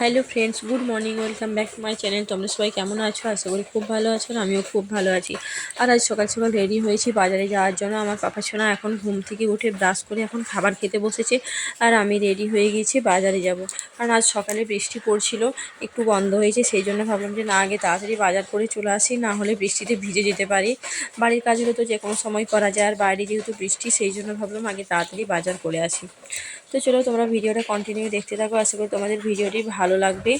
Hello friends good morning welcome back to my channel তোমরা সবাই কেমন আছো? আশা করি খুব ভালো আছো আমিও খুব ভালো আছি। আর আজ সকাল সকাল রেডি হয়েছি বাজারে যাওয়ার জন্য। আমার পাপা সোনা এখন ঘুম থেকে উঠে ব্রাশ করে এখন খাবার খেতে বসেছে আর আমি রেডি হয়ে গেছি বাজারে যাব। কারণ আজ সকালে বৃষ্টি পড়ছিল, একটু বন্ধ হয়েছে, সেই জন্য ভাবলাম যে না, আগে তাড়াতাড়ি বাজার করে চলে আসি, না হলে বৃষ্টিতে ভিজে যেতে পারি। বাড়ির কাজগুলো তো যে কোনো সময় করা যায়, আর বাইরে যেহেতু বৃষ্টি, সেই জন্য ভাবলাম আগে তাড়াতাড়ি বাজার করে আসি। তো চলো তোমরা ভিডিওটা কন্টিনিউ দেখতে থাকো। আশা করি তোমাদের ভিডিওটি ভালো লাগবে।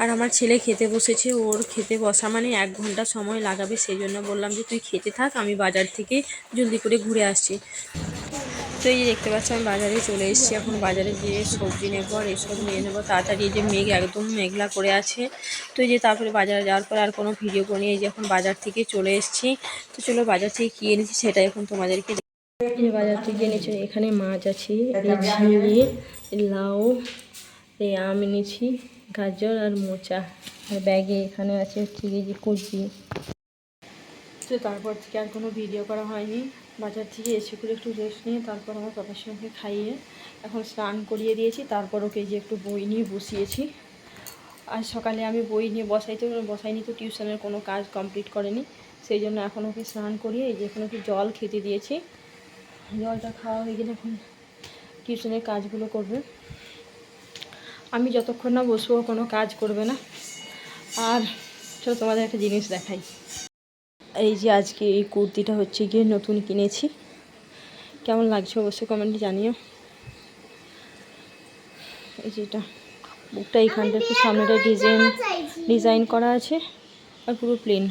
আর আমার ছেলে খেতে বসেছে, ওর খেতে বসা মানে এক ঘণ্টা সময় লাগাবে সেই জন্য বললাম যে তুই খেতে থাক, আমি বাজার থেকে জলদি করে ঘুরে আসছি। তো এই যে দেখতে পাচ্ছি, আমি বাজারে চলে এসেছি। এখন বাজারে গিয়ে সবজি নেব আর এসব নিয়ে নেব। তাড়াতাড়ি এই যে মেঘ একদম মেঘলা করে আছে। তো এই যে তারপরে বাজারে যাওয়ার পর আর কোনো ভিডিও করি এই যে এখন বাজার থেকে চলে এসেছি। তো চলো বাজার থেকে কী এনেছি সেটাই এখন তোমাদেরকে যে বাজার থেকে এনেছি এখানে মাছ আছে ঝিঙে লাউ এই আম এনেছি গাজর আর মোচা। আর ব্যাগে এখানে আছে হচ্ছে এই যে কুচি। তো তারপর থেকে আর কোনো ভিডিও করা হয়নি। বাজার থেকে এসে করে একটু রেস্ট নিয়ে তারপর আমার সঙ্গে খাইয়ে এখন স্নান করিয়ে দিয়েছি। তারপর ওকে যে একটু বই নিয়ে বসিয়েছি। আর সকালে আমি বই নিয়ে বসাইতে বসাইনি তো টিউশনের কোনো কাজ কমপ্লিট করেনি। সেই জন্য এখন ওকে স্নান করিয়ে এই যে এখন ওকে জল খেতে দিয়েছি। জলটা খাওয়া হয়ে গেলে এখন টিউশনের কাজগুলো করবে। আমি যতক্ষণ না বসবো কোনো কাজ করবে না। আর চলো তোমাদের একটা জিনিস দেখাই। এই যে আজকে এই কুর্তিটা হচ্ছে গিয়ে নতুন কিনেছি। কেমন লাগছে অবশ্যই কমেন্টে জানিও। এই যে এটা, বুকটা এইখানটা একটু সামনেটা ডিজাইন ডিজাইন করা আছে আর পুরো প্লেন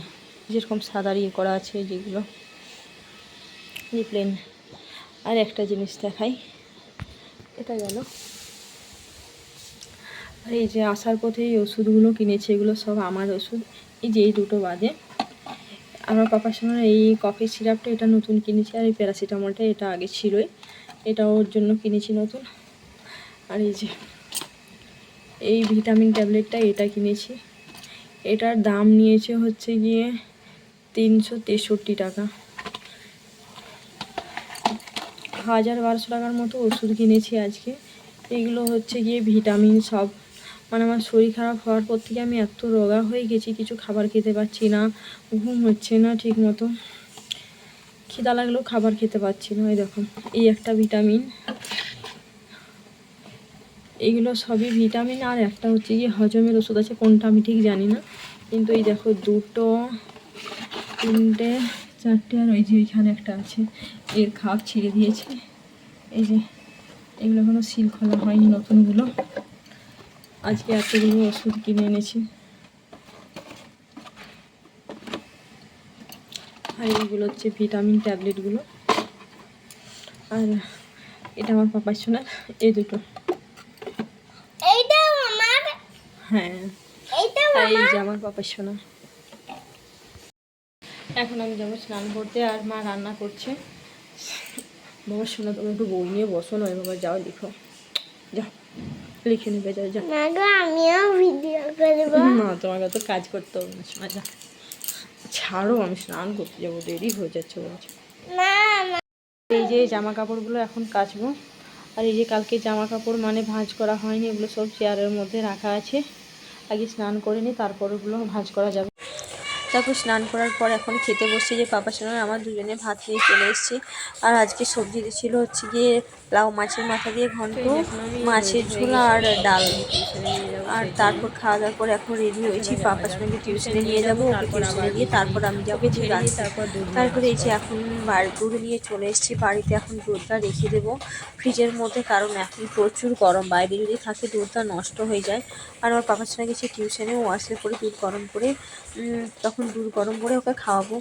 যেরকম সাদা ইয়ে করা আছে যেগুলো। এই প্লেন আর একটা জিনিস দেখাই। এটা গেল। আর এই যে আসার পথে এই ওষুধগুলো কিনেছি, এগুলো সব আমার ওষুধ। এই যে এই দুটো বাদে আমার পাপার সঙ্গে এই কফি সিরাপটা এটা নতুন কিনেছি, আর এই প্যারাসিটামলটা এটা আগে ছিলই। এটা ওর জন্য কিনেছি নতুন। আর এই যে এই ভিটামিন ট্যাবলেটটা এটা কিনেছি। এটার দাম নিয়েছে হচ্ছে গিয়ে তিনশো তেষট্টি টাকা। হাজার বারোশো টাকার মতো ওষুধ কিনেছি আজকে। এগুলো হচ্ছে গিয়ে ভিটামিন সব। মানে আমার শরীর খারাপ হওয়ার পর থেকে আমি এত রোগা হয়ে গেছি, কিছু খাবার খেতে পারছি না, ঘুম হচ্ছে না ঠিক মতো খিদা লাগলেও খাবার খেতে পারছি না, ওই দেখো, এই একটা ভিটামিন। এগুলো সবই ভিটামিন, আর একটা হচ্ছে গিয়ে হজমের ওষুধ আছে, কোনটা আমি ঠিক জানি না। কিন্তু এই দেখো দুটো, তিনটে চারটে আর ওই যে ওইখানে একটা আছে। এর খাপ ছিঁড়ে দিয়েছে। এই যে এগুলো এখনও সিল খোলা হয়নি নতুনগুলো। আজকে এতগুলো ওষুধ কিনে এনেছি। আর এইগুলো হচ্ছে ভিটামিন ট্যাবলেটগুলো। আর এটা আমার পাপার সোনার এই দুটো। হ্যাঁ। এই যে আমার? পাপার সোনা এখন আমি যাব স্নান করতে আর মা রান্না করছে। বাবা শোনা তুমি একটু বই নিয়ে বসো নয় বাবা যাও লিখো যাও লিখে নেবে যাও যাও না আমিও ভিডিও করব। না তোমাকে তো কাজ করতে হবে না শোনা যা। ছাড়ো আমি স্নান করতে যাব দেরি হয়ে যাচ্ছে বলছে। না না। এই যে জামা কাপড়গুলো এখন কাচবো আর এই যে কালকে জামা কাপড় মানে ভাঁজ করা হয়নি এগুলো সব চেয়ারের মধ্যে রাখা আছে। আগে স্নান করে নিই তারপর ওগুলো ভাঁজ করা যাবে। তারপর স্নান করার পর এখন খেতে বসছি যে পাপা সঙ্গে আমার দুজনে ভাত নিয়ে চলে এসেছি। আর আজকে সবজি ছিল হচ্ছে গিয়ে লাউ মাছের মাথা দিয়ে ঘন্ট মাছের ঝোল আর ডাল। আর তারপর খাওয়া দাওয়ার পর এখন রেডি হয়েছি পাপার সঙ্গে টিউশনে নিয়ে যাব ওকে টিউশনে দিয়ে তারপর আমি যাব তারপর তারপরে এই যে এখন বাড়ি দুধ নিয়ে চলে এসেছি বাড়িতে এখন দুধটা রেখে দেবো ফ্রিজের মধ্যে কারণ এখন প্রচুর গরম বাইরে যদি থাকে দুধটা নষ্ট হয়ে যায়। আর আমার পাপার সঙ্গে গেছি টিউশনে ও আসলে পরে দুধ গরম করে উম, তখন দুধ গরম করে ওকে খাওয়াবো।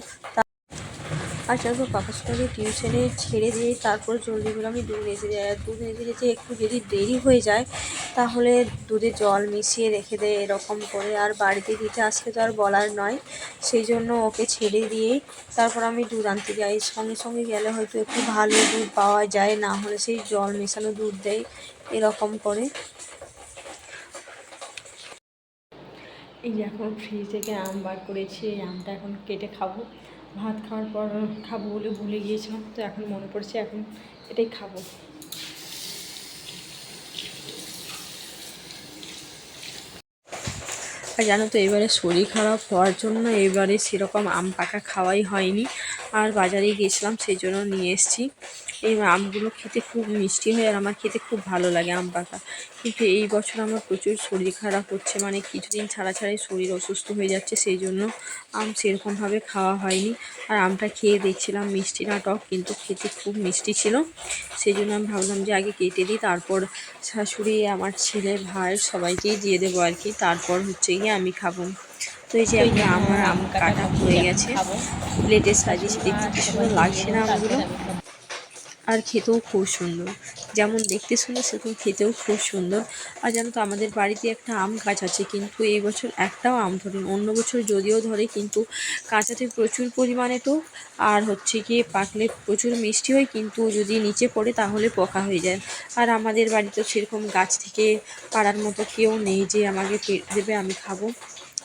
আর তারপর পাপার সঙ্গে টিউশনে ছেড়ে দিয়ে তারপর জলদি করে আমি দুধ এসে যায় আর দুধ এসে যেতে একটু যদি দেরি হয়ে যায়, তাহলে দুধে জল মিশিয়ে রেখে দেয় এরকম করে। আর বাড়িতে দিতে আসলে তো আর বলার নয়। সেই জন্য ওকে ছেড়ে দিয়েই তারপর আমি দুধ আনতে যাই। সঙ্গে সঙ্গে গেলে হয়তো একটু ভালো দুধ পাওয়া যায়, না হলে সেই জল মেশানো দুধ দেয় এরকম করে। এই যে এখন ফ্রিজ থেকে আম বার করেছি, এই আমটা এখন কেটে খাব। ভাত খাওয়ার পর খাব বলে ভুলে গিয়েছিলাম, তো এখন মনে পড়ছে এখন এটাই খাব। আর জানো তো, এবারে শরীর খারাপ হওয়ার জন্য এবারে সেরকম আম পাকা খাওয়াই হয়নি। আর বাজারে গিয়েছিলাম, সেই জন্য নিয়ে এসেছি। এই আমগুলো খেতে খুব মিষ্টি হয় আর আমার খেতে খুব ভালো লাগে আম পাকা কিন্তু এই বছর আমার প্রচুর শরীর খারাপ হচ্ছে মানে কিছুদিন ছাড়া ছাড়াই শরীর অসুস্থ হয়ে যাচ্ছে, সেই জন্য আম সেরকমভাবে খাওয়া হয়নি। আর আমটা খেয়ে দেখছিলাম মিষ্টি না টক কিন্তু খেতে খুব মিষ্টি ছিল। সেই জন্য আমি ভাবলাম যে আগে কেটে দিই, তারপর শাশুড়ি, আমার ছেলে, ভাই সবাইকেই দিয়ে দেবো আর কি। তারপর হচ্ছে গিয়ে আমি খাব। তো এই যে এখন আমার আম কাটা হয়ে গেছে। প্লেটে সাজিয়েছি দেখতে কি সুন্দর লাগছে না আমগুলো আর খেতেও খুব সুন্দর। যেমন দেখতে সুন্দর সেরকম খেতেও খুব সুন্দর। আর জানো তো আমাদের বাড়িতে একটা আম গাছ আছে কিন্তু এই বছর একটাও আম ধরেনি। অন্য বছর যদিও ধরে কিন্তু কাঁচাতে প্রচুর পরিমাণে তো আর হচ্ছে গিয়ে পাকলে প্রচুর মিষ্টি হয় কিন্তু যদি নিচে পড়ে তাহলে পোকা হয়ে যায়। আর আমাদের বাড়িতে সেরকম গাছ থেকে পাড়ার মতো কেউ নেই যে আমাকে পেট দেবে আমি খাব।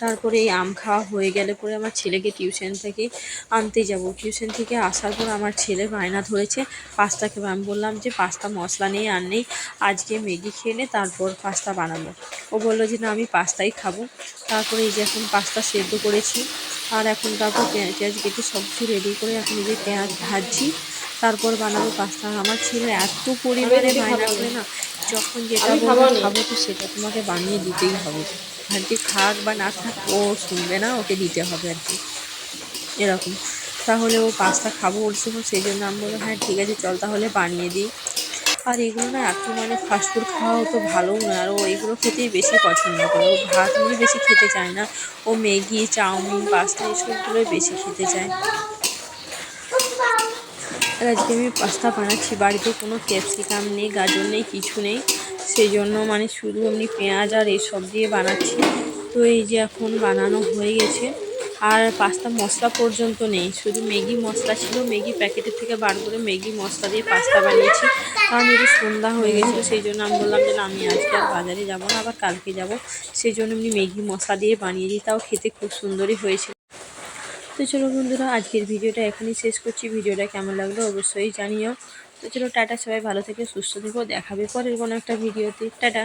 তারপরে এই আম খাওয়া হয়ে গেলে পরে আমার ছেলেকে টিউশন থেকে আনতে যাব। টিউশন থেকে আসার পর আমার ছেলে বায়না ধরেছে পাস্তা খেয়ে আমি বললাম যে, পাস্তা মশলা নেই, আর নেই। আজকে ম্যাগি খেয়ে নে, তারপর পাস্তা বানাবো। ও বলল যে, না, আমি পাস্তাই খাব। তারপরে এই যে এখন পাস্তা সেদ্ধ করেছি, আর এখন তারপর পেঁয়াজ কেটে সব কিছু রেডি করে এখন এই যে পেঁয়াজ ভাজছি। তারপর বানাবো পাস্তা। আমার ছেলে এত পরিমাণে বায়না করে না যখন যেটা বলব খাব তো সেটা তোমাকে বানিয়ে দিতেই হবে। আর কি খাক বা না খাক ও শুনবে না ওকে দিতে হবে আর কি। এরকম। তাহলে ও পাস্তা খাব বলছিল সেই জন্য আমি বললাম হ্যাঁ ঠিক আছে চল তাহলে বানিয়ে দিই। আর এগুলো না এত মানে ফাস্টফুড খাওয়া তো ভালোও নয় আর ও এগুলো খেতেই বেশি পছন্দ করে। ও ভাত নিয়ে বেশি খেতে চায় না। ও ম্যাগি চাউমিন পাস্তা এসবগুলোই বেশি খেতে চায়। আর আজকে আমি পাস্তা বানাচ্ছি। বাড়িতে কোনো ক্যাপসিকাম নেই, গাজর নেই, কিছু নেই। সেই জন্য মানে শুধু এমনি পেঁয়াজ আর এসব দিয়ে বানাচ্ছি। তো এই যে এখন বানানো হয়ে গেছে। আর পাস্তা মশলা পর্যন্ত নেই। শুধু ম্যাগি মশলা ছিল। ম্যাগি প্যাকেটের থেকে বার করে ম্যাগি মশলা দিয়ে পাস্তা বানিয়েছি। কারণ যদি সন্ধ্যা হয়ে গেছিল, সেই জন্য আমি বললাম যে আমি আজকে আর বাজারে যাব না, আবার কালকে যাব। সেই জন্য এমনি ম্যাগি মশলা দিয়ে বানিয়ে দিই। তাও খেতে খুব সুন্দরই হয়েছিল। তো চলো বন্ধুরা, আজকের ভিডিওটা এখানেই শেষ করছি। ভিডিওটা কেমন লাগল অবশ্যই জানিও। তো চলো, টাটা, সবাই ভালো থেকে, সুস্থ থেকো। দেখাবে পরের কোনো একটা ভিডিওতে। টাটা।